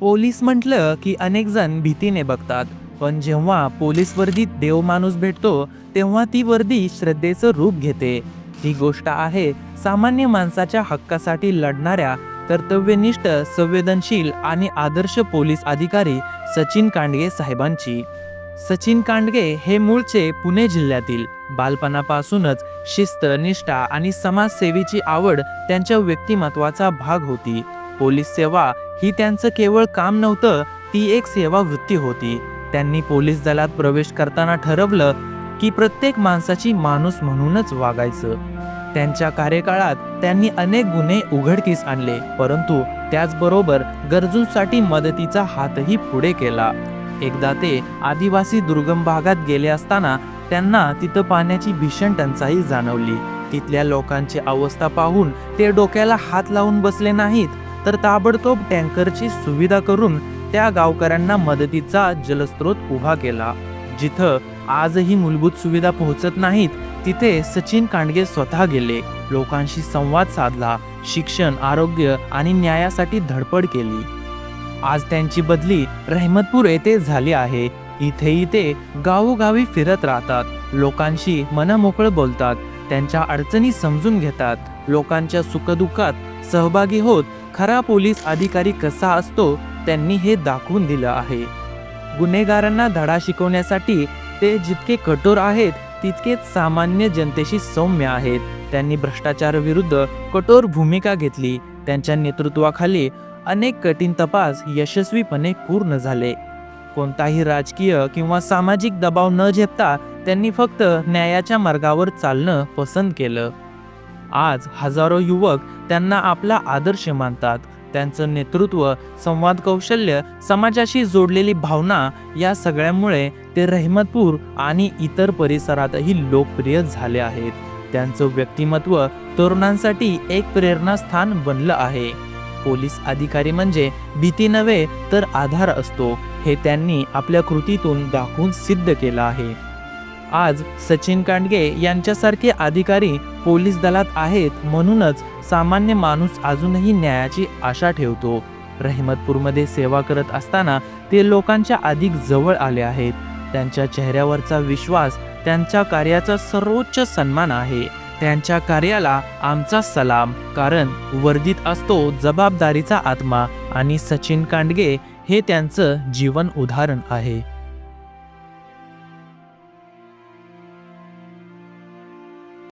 Police म्हटलं की अनेक जण भीतीने बघतात. पण जेव्हा पोलीस वर्दीत देव माणूस भेटतो तेव्हा ती वर्दी श्रद्धेचं रूप घेते. ही गोष्ट आहे सामान्य माणसाच्या हक्कासाठी लढणाऱ्या कर्तव्यनिष्ठ संवेदनशील आणि आदर्श पोलीस अधिकारी सचिन कांडगे साहेबांची. सचिन कांडगे हे मूळचे पुणे जिल्ह्यातील बालपणापासूनच शिस्त निष्ठा आणि समाजसेवेची आवड त्यांच्या व्यक्तिमत्वाचा भाग होती. पोलीस सेवा ही त्यांचं केवळ काम नव्हतं ती एक सेवा वृत्ती होती. त्यांनी पोलीस दलात प्रवेश करताना ठरवलं की प्रत्येक माणसाची माणूस म्हणूनच वागायचं. त्यांच्या कार्यकाळात त्यांनी अनेक गुन्हे उघडकीस आणले परंतु त्याचबरोबर गरजूंसाठी मदतीचा हातही पुढे केला. एकदा ते आदिवासी दुर्गम भागात गेले असताना त्यांना तिथं पाण्याची भीषण टंचाई जाणवली. तिथल्या लोकांची अवस्था पाहून ते डोक्याला हात लावून बसले नाहीत. तर ताबडतोब टँकरची सुविधा करून त्या गावकऱ्यांना मदतीचा जलस्रोत उभा केला. जिथं आजही मूलभूत सुविधा पोहोचत नाहीत तिथे सचिन कांडगे स्वतः गेले. लोकांशी संवाद साधला शिक्षण आरोग्य आणि न्यायासाठी धडपड केली. आज त्यांची बदली रहमतपूर येथे झाली आहे. इथेही ते गावोगावी फिरत राहतात. लोकांशी मनमोकळं बोलतात. त्यांच्या अडचणी समजून घेतात. लोकांच्या सुखदुःखात सहभागी होत खरा पोलीस अधिकारी कसा असतो त्यांनी हे दाखवून दिलं आहे. गुन्हेगारांना धडा शिकवण्यासाठी ते जितके कठोर आहेत तितकेच सामान्य जनतेशी सौम्य आहेत. त्यांनी भ्रष्टाचाराविरुद्ध कठोर भूमिका घेतली. त्यांच्या नेतृत्वाखाली अनेक कठीण तपास यशस्वीपणे पूर्ण झाले. कोणताही राजकीय किंवा सामाजिक दबाव न झेपता त्यांनी फक्त न्यायाच्या मार्गावर चालणं पसंत केलं. आज हजारो युवक त्यांना आपला आदर्श मानतात. त्यांचं नेतृत्व संवाद कौशल्य समाजाशी जोडलेली भावना या सगळ्यामुळे ते रहमतपूर आणि इतर परिसरातही लोकप्रिय झाले आहेत. त्यांचं व्यक्तिमत्व तरुणांसाठी एक प्रेरणास्थान बनलं आहे. पोलीस अधिकारी म्हणजे भीती नव्हे तर आधार असतो. हे त्यांनी आपल्या कृतीतून दाखवून सिद्ध केलं आहे. आज सचिन कांडगे यांच्यासारखे अधिकारी पोलीस दलात आहेत म्हणूनच सामान्य माणूस अजूनही न्यायाची आशा ठेवतो. रहमतपूरमध्ये सेवा करत असताना ते लोकांच्या अधिक जवळ आले आहेत. त्यांच्या चेहऱ्यावरचा विश्वास त्यांच्या कार्याचा सर्वोच्च सन्मान आहे. त्यांच्या कार्याला आमचा सलाम कारण वर्धित असतो जबाबदारीचा आत्मा आणि सचिन कांडगे हे त्यांचं जीवन उदाहरण आहे.